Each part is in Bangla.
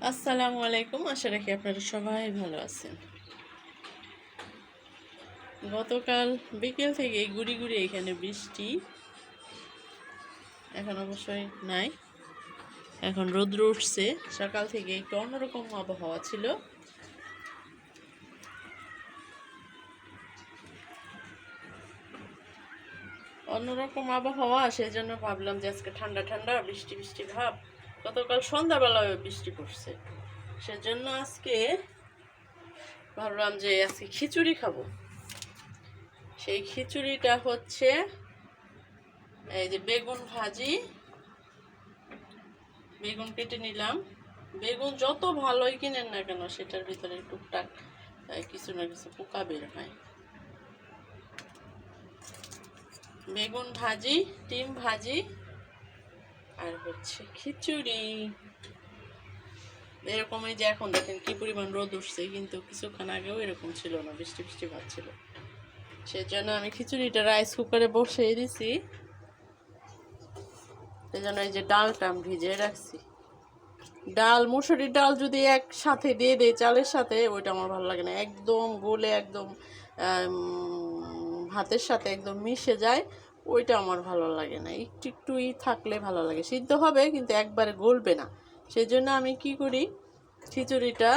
আসসালামু আলাইকুম। আশা রাখি আপনারা সবাই ভালো আছেন। গতকাল বিকেল থেকে গুড়ি গুড়ি এখানে বৃষ্টি। এখন অবশ্যই নাই। এখন রৌদ্র উঠছে। সকাল থেকে একটু অন্যরকম আবহাওয়া ছিল। অন্যরকম আবহাওয়া সেই জন্য ভাবলাম যে আজকে ঠান্ডা ঠান্ডা বৃষ্টি বৃষ্টি ভাব। গতকাল সন্ধ্যাবেলায় বৃষ্টি পড়ছে। সেজন্য আজকে ভাবলাম যে আজকে খিচুড়ি খাব। সেই খিচুড়িটা হচ্ছে এই যে বেগুন ভাজি। বেগুন কেটে নিলাম। বেগুন যত ভালোই কিনেন না কেন সেটার ভিতরে টুকটাক কিছু না কিছু পোকা বের হয়। বেগুন ভাজি, ডিম ভাজি আর হচ্ছে খিচুড়ি। এরকমই যে এখন দেখেন কি পরিমাণ রোদ উঠছে, কিন্তু কিছুক্ষণ আগেও এরকম ছিল না, বৃষ্টি বৃষ্টি ভাব ছিল সেজন্য আমি খিচুড়িটা রাইস কুকারে বসিয়ে দিছি। সেজন্য এই যে ডালটা আমি ভিজিয়ে রাখছি। ডাল, মুসুরির ডাল যদি একসাথে দিয়ে দেয় চালের সাথে, ওইটা আমার ভালো লাগে না। একদম গোলে একদম ভাতের সাথে একদম মিশে যায়। ওইটা আমার ভালো লাগে না। একটু একটুই থাকলে ভালো লাগে। সিদ্ধ হবে, কিন্তু একবারে গলবে না। সেই জন্য আমি কি করি, খিচুড়িটা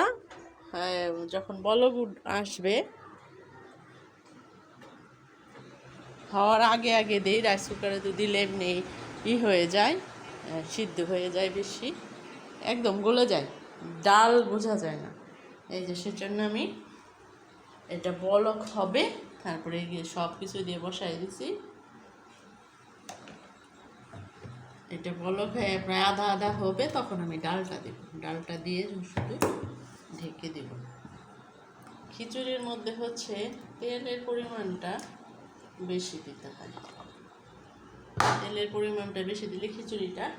যখন বলগ উঠ- আসবে হওয়ার আগে আগে দিই। রাইস কুকারে তো দিলে এমনি ই হয়ে যায় সিদ্ধ হয়ে যায় বেশি। একদম গলে যায়, ডাল বোঝা যায় না। এই যে সেজন্য আমি, এটা বলক হবে, তারপরে সব কিছু দিয়ে বসাই দিছি। এটা বলক হয়ে প্রায় আধা আধা হবে, তখন আমি ডালটা দেব। ডালটা দিয়ে শুধু ঢেকে দেব। খিচুড়ির মধ্যে হচ্ছে তেলের পরিমাণটা বেশি দিতে হয় তেলের পরিমাণটা বেশি দিলে খিচুড়িটা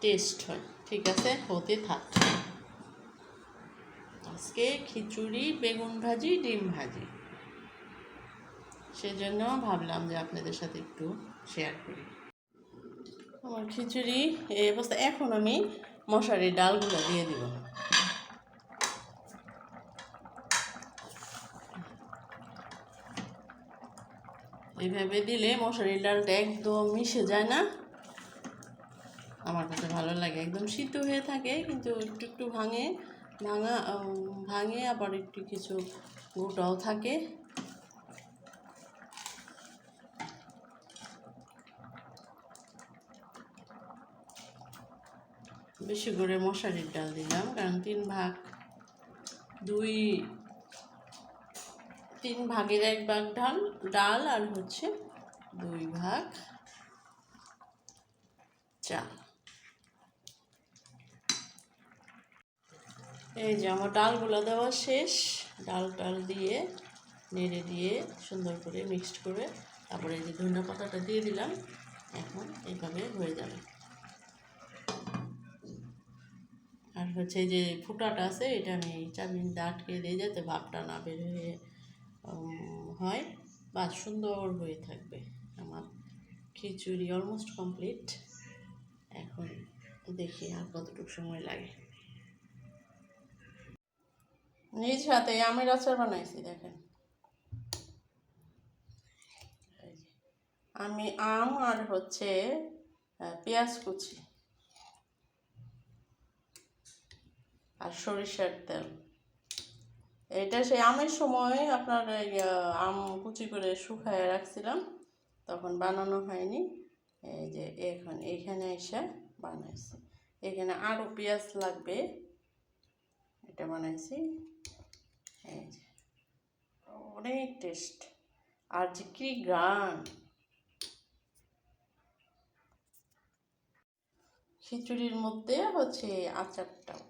টেস্ট হয়। ঠিক আছে? হতে থাক। আজকে খিচুড়ি, বেগুন ভাজি, ডিম ভাজি। সেজন্য ভাবলাম যে আপনাদের সাথে একটু শেয়ার করি। আমার খিচুড়ি এই অবস্থা। এখন আমি মশারির ডালগুলো দিয়ে দিব। এইভাবে দিলে মশারির ডালটা একদম মিশে যায় না। আমার কাছে ভালো লাগে। একদম সিদ্ধ হয়ে থাকে, কিন্তু একটু একটু ভাঙে, ভাঙা ভাঙে, আবার একটু কিছু গোটাও থাকে। বেশি করে মশারির ডাল দিলাম, কারণ তিন ভাগ, দুই, তিন ভাগের এক ভাগ ডাল ডাল আর হচ্ছে দুই ভাগ চাল এই যে আমার ডালগুলো দেওয়া শেষ, ডাল টাল দিয়ে নেড়ে দিয়ে সুন্দর করে মিক্সড করে তারপরে এই যে ধনিয়া পাতাটা দিয়ে দিলাম, এখন এইভাবে হয়ে যাবে আর হচ্ছে যে ফুটাটা আছে, এটা আমি চাবিন দিয়ে আটকে দিয়ে যাতে ভাবটা না বের হয়ে হয়। বা সুন্দর হয়ে থাকবে আমার খিচুড়ি অলমোস্ট কমপ্লিট এখন দেখি আর কতটুকু সময় লাগে। নিজ হাতে আমের আচার বানাইছি, দেখেন। আমি আম আর হচ্ছে পেঁয়াজ কুচি। আর সরিষার তেল। এটা সেই আমের সময় আপনার আম কুচি করে শুকায় রাখছিলাম, তখন বানানো হয়নি। এই যে এখন, এখানে এসে বানাইছি। এখানে আরও পেঁয়াজ লাগবে, এটা বানাইছি। এই যে, অনেক টেস্ট। আর যে কি গান খিচুড়ির মধ্যে হচ্ছে আচারটাও।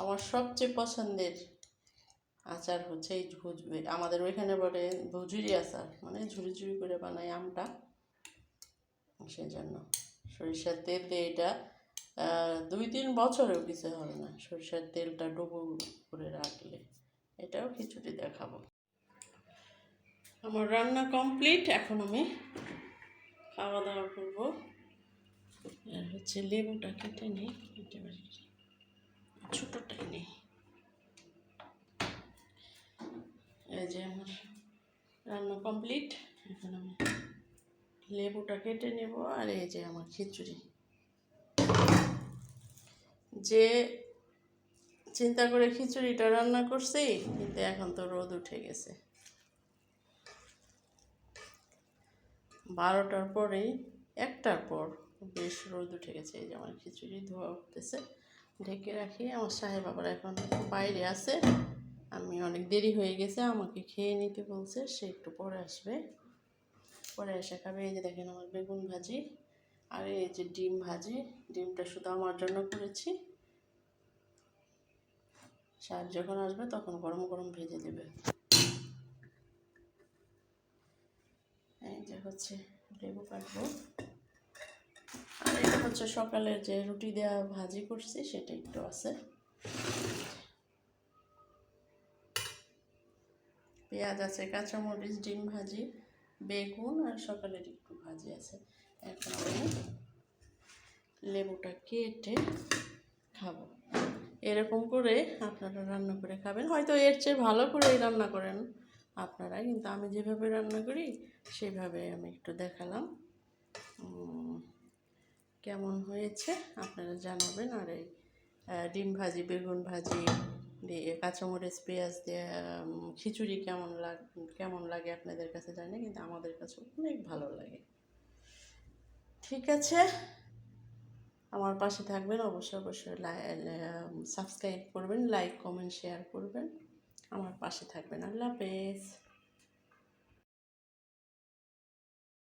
আমার সবচেয়ে পছন্দের আচার হচ্ছে এই আমাদের ওইখানে বলে ভুজুরি আচার। মানে ঝুড়ি ঝুড়ি করে বানাই আমটা। সেই জন্য সরিষার তেল দিয়ে এটা দুই তিন বছরেও কিছু হবে না। সরিষার তেলটা ডুবো করে রাখলে এটাও খিচুড়ি দেখাবো। আমার রান্না কমপ্লিট, এখন আমি খাওয়া দাওয়া করব। আর হচ্ছে লেবুটা কেটে নিই। ছোটটাই এই যে আমার রান্না কমপ্লিট এখন আমি লেবুটা কেটে নেব আর এই যে আমার খিচুড়ি। যে চিন্তা করে খিচুড়িটা রান্না করছি, কিন্তু এখন তো রোদ উঠে গেছে। বারোটার পরেই, একটার পর বেশ রোদ উঠে গেছে, এই যে আমার খিচুড়ি ধোয়া উঠতেছে। ঢেকে রাখি। আমার সাহেব আবার এখন বাইরে আছে। আমি অনেক দেরি হয়ে গেছে, আমাকে খেয়ে নিতে বলছে, সে একটু পরে আসবে। পরে এসে খাবে, এই যে দেখেন আমার বেগুন ভাজি আর এই যে ডিম ভাজি। ডিমটা শুধু আমার জন্য করেছি। সাহেব যখন আসবে তখন গরম গরম ভেজে দেবে। এই যে হচ্ছে লেবু কাটবো। হচ্ছে সকালের যে রুটি দেওয়া ভাজি করছি, সেটা একটু আছে। পেঁয়াজ আছে, কাঁচামরিচ, ডিম ভাজি, বেগুন আর সকালের একটু ভাজি আছে। এখন আমি লেবুটা কেটে খাব। এরকম করে আপনারা রান্না করে খাবেন। হয়তো এর চেয়ে ভালো করেই রান্না করেন আপনারা, কিন্তু আমি যেভাবে রান্না করি, সেভাবে আমি একটু দেখালাম। কেমন হয়েছে আপনারা জানাবেন। আর এই ডিম ভাজি, বেগুন ভাজি দিয়ে, কাঁচামরিচ, পেঁয়াজ দিয়ে খিচুড়ি কেমন লাগ, কেমন লাগে আপনাদের কাছে জানি, কিন্তু আমাদের কাছে অনেক ভালো লাগে। ঠিক আছে, আমার পাশে থাকবেন, অবশ্যই অবশ্যই সাবস্ক্রাইব করবেন, লাইক, কমেন্ট, শেয়ার করবেন। আমার পাশে থাকবেন, আল্লাহ হাফেজ।